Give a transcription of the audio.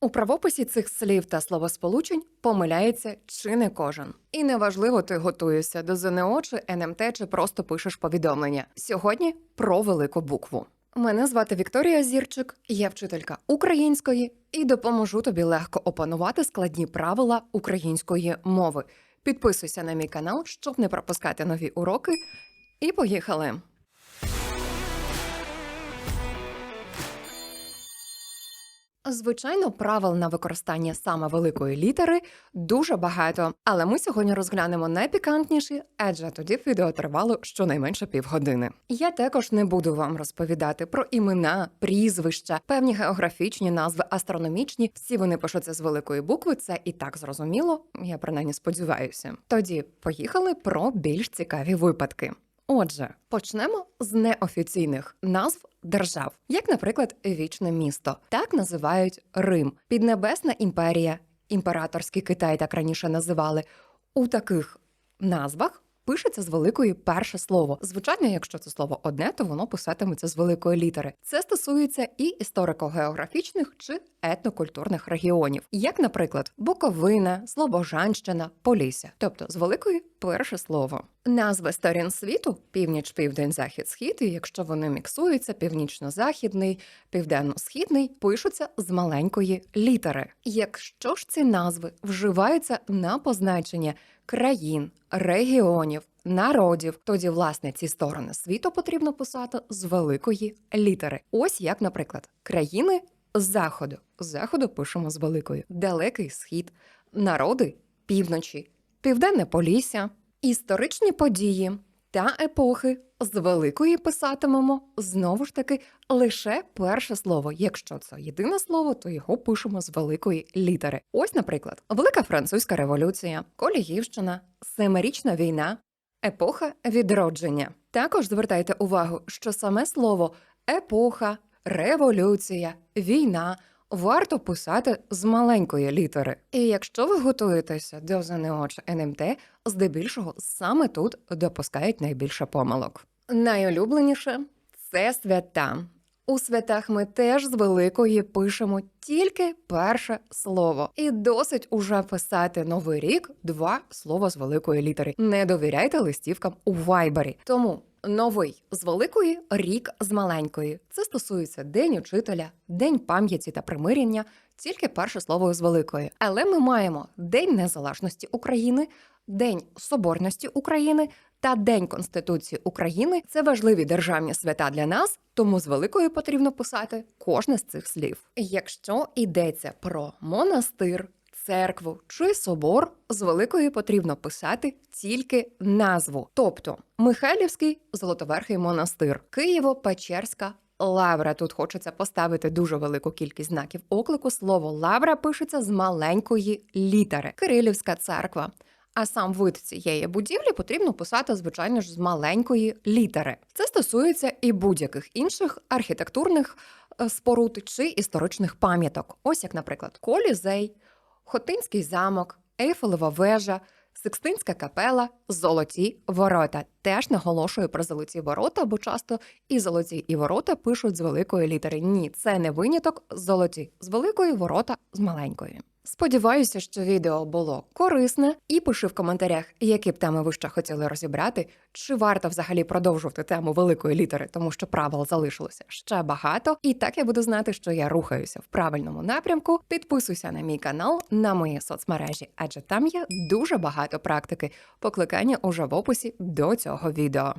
У правописі цих слів та словосполучень помиляється чи не кожен. І неважливо, ти готуєшся до ЗНО чи НМТ, чи просто пишеш повідомлення. Сьогодні про велику букву. Мене звати Вікторія Зірчик, я вчителька української і допоможу тобі легко опанувати складні правила української мови. Підписуйся на мій канал, щоб не пропускати нові уроки. І поїхали! Звичайно, правил на використання саме великої літери дуже багато, але ми сьогодні розглянемо найпікантніші, адже тоді відео тривало щонайменше півгодини. Я також не буду вам розповідати про імена, прізвища, певні географічні назви, астрономічні. Всі вони пишуться з великої букви. Це і так зрозуміло. Я принаймні сподіваюся. Тоді поїхали про більш цікаві випадки. Отже, почнемо з неофіційних назв держав, як, наприклад, вічне місто. Так називають Рим, Піднебесна імперія, імператорський Китай так раніше називали. У таких назвах пишеться з великої перше слово. Звичайно, якщо це слово одне, то воно писатиметься з великої літери. Це стосується і історико-географічних чи етнокультурних регіонів, як, наприклад, Буковина, Слобожанщина, Полісся, тобто з великої перше слово. Назви сторін світу північ, південь, захід, схід, і якщо вони міксуються, північно-західний, південно-східний, пишуться з маленької літери. Якщо ж ці назви вживаються на позначення країн, регіонів, народів, тоді власне ці сторони світу потрібно писати з великої літери. Ось як, наприклад, країни заходу. Заходу пишемо з великої, далекий схід, народи півночі, південне Полісся, історичні події та епохи з великої писатимемо знову ж таки лише перше слово. Якщо це єдине слово, то його пишемо з великої літери. Ось, наприклад, Велика Французька революція, Коліївщина, Семирічна війна, епоха відродження. Також звертайте увагу, що саме слово епоха, революція, війна варто писати з маленької літери. І якщо ви готуєтеся до ЗНО чи НМТ, здебільшого саме тут допускають найбільше помилок. Найулюбленіше це свята. У святах ми теж з великої пишемо тільки перше слово, і досить уже писати новий рік два слова з великої літери. Не довіряйте листівкам у вайбері. Тому новий з великої, рік з маленької. Це стосується день учителя, день пам'яті та примирення, тільки перше слово з великої. Але ми маємо День Незалежності України, День Соборності України та День Конституції України. Це важливі державні свята для нас, тому з великою потрібно писати кожне з цих слів. Якщо йдеться про монастир, церкву чи собор, з великої потрібно писати тільки назву, тобто Михайлівський Золотоверхий монастир, Києво-Печерська. Лавра тут хочеться поставити дуже велику кількість знаків оклику. Слово лавра пишеться з маленької літери. Кирилівська церква. А сам вид цієї будівлі потрібно писати, звичайно ж, з маленької літери. Це стосується і будь-яких інших архітектурних е, споруд чи історичних пам'яток. Ось як, наприклад, Колізей, Хотинський замок, Ейфелева вежа, Сикстинська капела, золоті ворота. Теж наголошую про золоті ворота, бо часто і золоті, і ворота пишуть з великої літери. Ні, це не виняток золоті з великої ворота з маленької. Сподіваюся, що відео було корисне, і пиши в коментарях, які б теми ви ще хотіли розібрати, чи варто взагалі продовжувати тему великої літери, тому що правил залишилося ще багато. І так я буду знати, що я рухаюся в правильному напрямку. Підписуйся на мій канал, на мої соцмережі, адже там є дуже багато практики. Покликання уже в описі до цього відео.